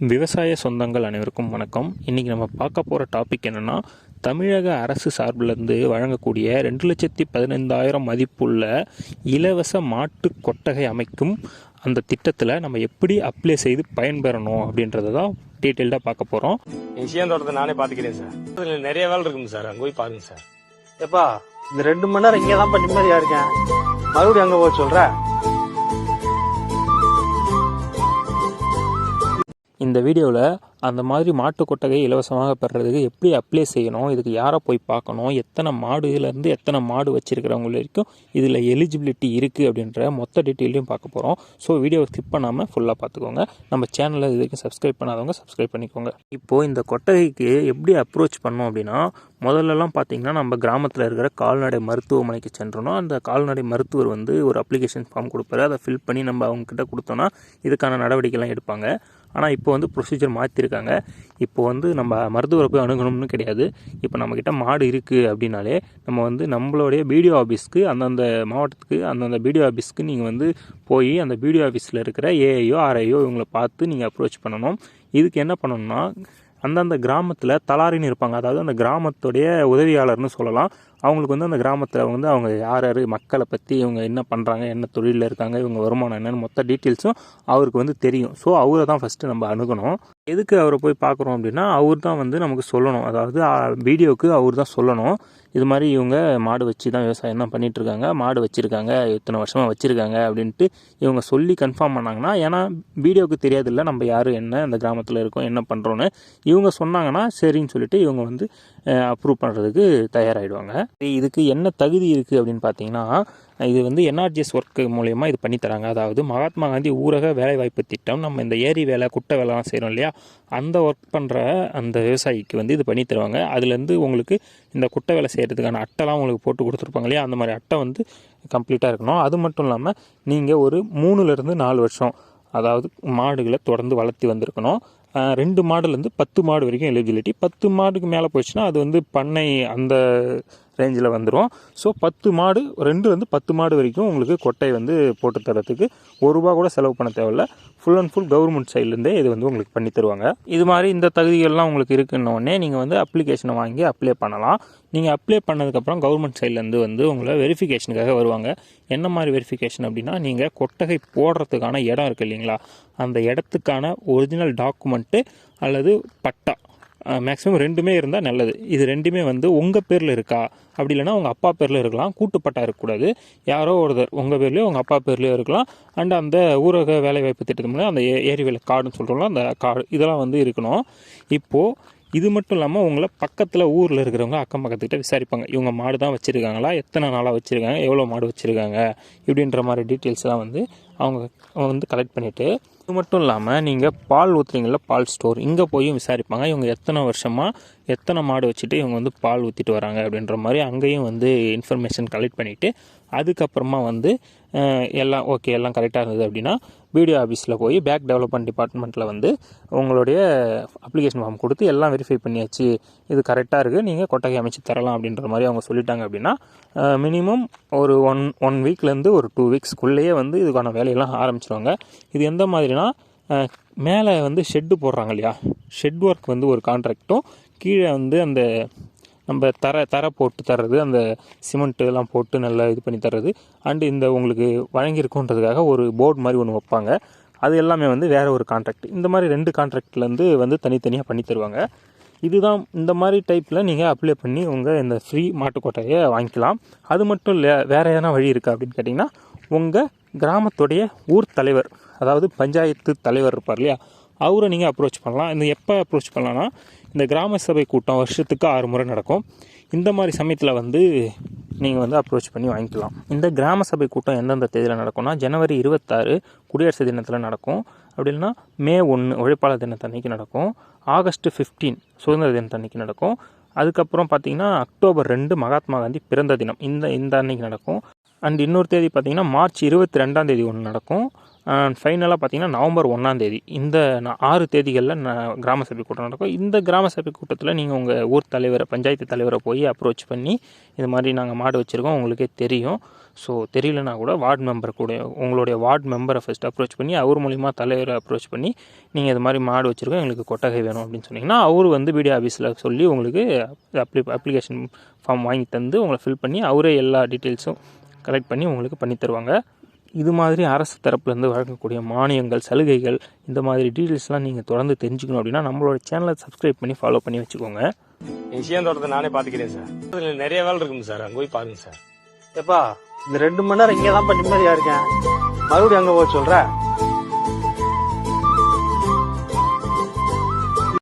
விவசாய சொந்தங்கள் அனைவருக்கும் வணக்கம். இன்றைக்கி நம்ம பார்க்க போகிற டாபிக் என்னென்னா தமிழக அரசு சார்பிலிருந்து வழங்கக்கூடிய ரெண்டு லட்சத்தி பதினைந்தாயிரம் மதிப்புள்ள இலவச மாட்டு கொட்டகை அமைக்கும் அந்த திட்டத்தில் நம்ம எப்படி அப்ளை செய்து பயன்பெறணும் அப்படின்றத தான் டீட்டெயில்டாக பார்க்க போகிறோம் விஷயம் தோட்டத்தை நானே பாத்துக்கிறேன் சார். அதுல நிறைய வேலை இருக்குங்க சார். அங்க போய் பாருங்க சார். எப்பா இந்த ரெண்டு மணி நேரம் இங்கே தான் நிம்மதியா இருக்கேன். மறுபடியும் அங்க போக சொல்ற? இந்த வீடியோவில் அந்த மாதிரி மாட்டு கொட்டகை இலவசமாக பெறுறதுக்கு எப்படி அப்ளை செய்யணும் இதுக்கு யாரை போய் பார்க்கணும் எத்தனை மாடுலேருந்து எத்தனை மாடு வச்சுருக்கிறவங்க வரைக்கும் இதில் எலிஜிபிலிட்டி இருக்குது அப்படின்ற மொத்த டீட்டெயிலையும் பார்க்க போகிறோம் ஸோ வீடியோவை ஸ்கிப் பண்ணாமல் ஃபுல்லாக பார்த்துக்கோங்க. நம்ம சேனலில் இது வரைக்கும் சப்ஸ்கிரைப் பண்ணாதவங்க சப்ஸ்கிரைப் பண்ணிக்கோங்க. இப்போது இந்த கொட்டகைக்கு எப்படி அப்ரோச் பண்ணோம் அப்படின்னா முதல்லலாம் பார்த்தீங்கன்னா நம்ம கிராமத்தில் இருக்கிற கால்நடை மருத்துவமனைக்கு சென்றோம்னா அந்த கால்நடை மருத்துவர் வந்து ஒரு அப்ளிகேஷன் ஃபார்ம் கொடுப்பாரு. அதை ஃபில் பண்ணி நம்ம அவங்கக்கிட்ட கொடுத்தோன்னா இதுக்கான நடவடிக்கைலாம் எடுப்பாங்க. ஆனால் இப்போ வந்து ப்ரொசீஜர் மாற்றிருக்காங்க இப்போ வந்து நம்ம மருத்துவரை போய் அணுகணும்னு கிடையாது. இப்போ நம்மக்கிட்ட மாடு இருக்குது அப்படின்னாலே நம்ம வந்து நம்மளுடைய பிடிஓ ஆஃபீஸ்க்கு அந்தந்த மாவட்டத்துக்கு அந்தந்த பிடிஓ ஆஃபீஸ்க்கு நீங்கள் வந்து போய் அந்த பிடிஓ ஆஃபீஸில் இருக்கிற ஏஐயோ ஆர்ஐயோ இவங்களை பார்த்து நீங்கள் அப்ரோச் பண்ணணும். இதுக்கு என்ன பண்ணணும்னா அந்தந்த கிராமத்தில் தலாரின்னு இருப்பாங்க. அதாவது அந்த கிராமத்துடைய உதவியாளர்னு சொல்லலாம். அவங்களுக்கு வந்து அந்த கிராமத்தில் வந்து அவங்க யார் யார் மக்களை பற்றி இவங்க என்ன பண்ணுறாங்க என்ன தொழிலில் இருக்காங்க இவங்க வருமானம் என்னன்னு மொத்த டீட்டெயில்ஸும் அவருக்கு வந்து தெரியும். ஸோ அவரை தான் ஃபஸ்ட்டு நம்ம அணுகணும். எதுக்கு அவரை போய் பார்க்குறோம் அப்படின்னா அவர் தான் வந்து நமக்கு சொல்லணும். அதாவது வீடியோவுக்கு அவர் தான் சொல்லணும். இது மாதிரி இவங்க மாடு வச்சு தான் விவசாயம் தான் பண்ணிகிட்ருக்காங்க இருக்காங்க. மாடு வச்சுருக்காங்க இத்தனை வருஷமாக வச்சுருக்காங்க அப்படின்ட்டு இவங்க சொல்லி கன்ஃபார்ம் பண்ணாங்கன்னா ஏன்னா வீடியோவுக்கு தெரியாதில்ல நம்ம யார் என்ன அந்த கிராமத்தில் இருக்கோம் என்ன பண்ணுறோன்னு இவங்க சொன்னாங்கன்னா சரின்னு சொல்லிட்டு இவங்க வந்து அப்ரூவ் பண்ணுறதுக்கு தயாராகிடுவாங்க இதுக்கு என்ன தகுதி இருக்குது அப்படின்னு பார்த்தீங்கன்னா இது வந்து என்ஆர்ஜிஎஸ் ஒர்க்கு மூலயமா இது பண்ணித்தராங்க அதாவது மகாத்மா காந்தி ஊரக வேலைவாய்ப்பு திட்டம் நம்ம இந்த ஏரி வேலை குட்டை வேலைலாம் செய்கிறோம் இல்லையா? அந்த ஒர்க் பண்ணுற அந்த விவசாயிக்கு வந்து இது பண்ணி தருவாங்க. அதுலேருந்து உங்களுக்கு இந்த குட்டை வேலை செய்கிறதுக்கான அட்டைலாம் உங்களுக்கு போட்டு கொடுத்துருப்பாங்க இல்லையா? அந்த மாதிரி அட்டை வந்து கம்ப்ளீட்டாக இருக்கணும். அது மட்டும் இல்லாமல் நீங்கள் ஒரு மூணுலேருந்து நாலு வருஷம் அதாவது மாடுகளை தொடர்ந்து வளர்த்தி வந்திருக்கணும். ரெண்டு மாடுலேருந்து பத்து மாடு வரைக்கும் எலிஜிபிலிட்டி பத்து மாடுக்கு மேலே போச்சுன்னா அது வந்து பண்ணை அந்த ரேஞ்சில் வந்துடும் ஸோ பத்து மாடு ரெண்டுலேருந்து பத்து மாடு வரைக்கும் உங்களுக்கு கொட்டை வந்து போட்டு தரத்துக்கு ஒரு ரூபா கூட செலவு பண்ண தேவையில்ல. ஃபுல் அண்ட் ஃபுல் கவர்மெண்ட் சைட்லேருந்தே இது வந்து உங்களுக்கு பண்ணி தருவாங்க. இது மாதிரி இந்த தகுதிகள்லாம் உங்களுக்கு இருக்குன்னொடனே நீங்கள் வந்து அப்ளிகேஷனை வாங்கி அப்ளை பண்ணலாம். நீங்கள் அப்ளை பண்ணதுக்கப்புறம் கவர்மெண்ட் சைட்லேருந்து வந்து உங்களை வெரிஃபிகேஷனுக்காக வருவாங்க. என்ன மாதிரி வெரிஃபிகேஷன் அப்படின்னா நீங்கள் கொட்டகை போடுறதுக்கான இடம் இருக்குது இல்லைங்களா? அந்த இடத்துக்கான ஒரிஜினல் டாக்குமெண்ட்டு அல்லது பட்டா. மேக்ஸிமம் ரெண்டுமே இருந்தால் நல்லது. இது ரெண்டுமே வந்து உங்கள் பேரில் இருக்கா? அப்படி இல்லைன்னா உங்கள் அப்பா பேரில் இருக்கலாம். கூட்டுப்பட்டா இருக்கக்கூடாது. யாரோ ஒருத்தர் உங்கள் பேர்லேயோ உங்கள் அப்பா பேர்லேயோ இருக்கலாம். அண்ட் அந்த ஊரக வேலைவாய்ப்பு திட்டத்து மூலம் அந்த ஏ- ஏரி வேலை கார்டுன்னு சொல்கிறோம்ல அந்த கார்டு இதெல்லாம் வந்து இருக்கணும். இப்போது இது மட்டும் இல்லாமல் உங்களை பக்கத்தில் ஊரில் இருக்கிறவங்க அக்கம் பக்கத்துக்கிட்ட விசாரிப்பாங்க. இவங்க மாடு தான் வச்சுருக்காங்களா? எத்தனை நாளாக வச்சுருக்காங்க? எவ்வளோ மாடு வச்சுருக்காங்க? இப்படின்ற மாதிரி டீட்டெயில்ஸ்லாம் வந்து அவங்க வந்து கலெக்ட் பண்ணிவிட்டு இது மட்டும் இல்லாமல் நீங்கள் பால் ஊற்றுறீங்கள பால் ஸ்டோர். இங்கே போயும் விசாரிப்பாங்க. இவங்க எத்தனை வருஷமாக எத்தனை மாடு வச்சுட்டு இவங்க வந்து பால் ஊற்றிட்டு வராங்க அப்படின்ற மாதிரி அங்கேயும் வந்து இன்ஃபர்மேஷன் கலெக்ட் பண்ணிவிட்டு அதுக்கப்புறமா வந்து எல்லாம் ஓகே எல்லாம் கரெக்டாக இருந்தது அப்படின்னா பிடிஓ ஆஃபீஸில் போய் பேக் டெவலப்மெண்ட் டிபார்ட்மெண்ட்டில் வந்து உங்களுடைய அப்ளிகேஷன் ஃபார்ம் கொடுத்து எல்லாம் வெரிஃபை பண்ணியாச்சு. இது கரெக்டாக இருக்குது நீங்கள் கொட்டகை அமைச்சு தரலாம் அப்படின்ற மாதிரி அவங்க சொல்லிட்டாங்க அப்படின்னா மினிமம் ஒரு ஒன் ஒன் வீக்லேருந்து ஒரு டூ வீக்ஸ்க்குள்ளேயே வந்து இதுக்கான வேலையெல்லாம் ஆரம்பிச்சிருவாங்க. இது எந்த மாதிரினா மேலே வந்து ஷெட்டு போடுறாங்க இல்லையா? ஷெட் ஒர்க் வந்து ஒரு கான்ட்ராக்டும் கீழே வந்து அந்த நம்ம தர தர போட்டு தர்றது அந்த சிமெண்ட்டு எல்லாம் போட்டு நல்லா இது பண்ணி தர்றது. அண்டு இந்த உங்களுக்கு வழங்கியிருக்குன்றதுக்காக ஒரு போர்டு மாதிரி ஒன்று வைப்பாங்க. அது எல்லாமே வந்து வேறு ஒரு கான்ட்ராக்ட் இந்த மாதிரி ரெண்டு கான்ட்ராக்ட்லேருந்து வந்து தனித்தனியாக பண்ணி தருவாங்க. இதுதான் இந்த மாதிரி டைப்பில் நீங்கள் அப்ளை பண்ணி உங்கள் இந்த ஃப்ரீ மாட்டுக்கோட்டையை வாங்கிக்கலாம். அது மட்டும் இல்லை வேறு எதனா வழி இருக்கா அப்படின்னு கேட்டிங்கன்னா உங்கள் கிராமத்துடைய ஊர் தலைவர் அதாவது பஞ்சாயத்து தலைவர் இருப்பார் இல்லையா? அவரை நீங்கள் அப்ரோச் பண்ணலாம். இந்த எப்போ அப்ரோச் பண்ணலாம்னா இந்த கிராம சபை கூட்டம் வருஷத்துக்கு ஆறு முறை நடக்கும். இந்த மாதிரி சமயத்தில் வந்து நீங்கள் வந்து அப்ரோச் பண்ணி வாங்கிக்கலாம். இந்த கிராம சபை கூட்டம் எந்தெந்த தேதியில் நடக்கும்னா ஜனவரி இருபத்தாறு குடியரசு தினத்தில் நடக்கும். அப்படி இல்லைன்னா மே ஒன்று உழைப்பாளர் தினத்தன்னைக்கு நடக்கும். ஆகஸ்ட் 15 சுதந்திர தினத்தன்னைக்கு நடக்கும். அதுக்கப்புறம் பார்த்திங்கன்னா அக்டோபர் ரெண்டு மகாத்மா காந்தி பிறந்த தினம். இந்த இந்த அன்னைக்கு நடக்கும். அண்ட் இன்னொரு தேதி பார்த்தீங்கன்னா மார்ச் இருபத்தி ரெண்டாம் தேதி ஒன்று நடக்கும். ஃபைனலாக பார்த்தீங்கன்னா நவம்பர் ஒன்றாம் தேதி. இந்த ஆறு தேதிகளில் கிராம சபை கூட்டம் நடக்கும். இந்த கிராம சபை கூட்டத்தில் நீங்கள் உங்கள் ஊர் தலைவரை பஞ்சாயத்து தலைவரை போய் அப்ரோச் பண்ணி இது மாதிரி நாங்கள் மாடு வச்சுருக்கோம். உங்களுக்கே தெரியும். ஸோ தெரியலனா கூட வார்டு மெம்பர் கூட உங்களுடைய வார்டு மெம்பரை ஃபஸ்ட் அப்ரோச் பண்ணி அவர் மூலிமா தலைவரை அப்ரோச் பண்ணி நீங்கள் இது மாதிரி மாடு வச்சுருக்கோம். எங்களுக்கு கொட்டகை வேணும் அப்படின்னு சொன்னீங்கன்னா அவர் வந்து பிடிஓ ஆஃபீஸில் சொல்லி உங்களுக்கு அப்ளி அப்ளிகேஷன் ஃபார்ம் வாங்கி தந்து உங்களை ஃபில் பண்ணி அவரே எல்லா டீட்டெயில்ஸும் கலெக்ட் பண்ணி உங்களுக்கு பண்ணி தருவாங்க. இது மாதிரி அரசு தரப்புலேருந்து வழங்கக்கூடிய மானியங்கள் சலுகைகள் இந்த மாதிரி டீட்டெயில்ஸ்லாம் நீங்கள் தொடர்ந்து தெரிஞ்சுக்கணும் அப்படின்னா நம்மளோட சேனலை சப்ஸ்கிரைப் பண்ணி ஃபாலோ பண்ணி வச்சுக்கோங்க. சிஎம் தோட்டத்தை நானே பாத்துக்கிறேன் சார் நிறைய வேலை இருக்குங்க சார் அங்க போய் பாருங்க சார் எப்பா இந்த ரெண்டு மணி நேரம் இங்கே தான் நிம்மதியா இருக்கேன். மறுபடியும் அங்க போக சொல்ற?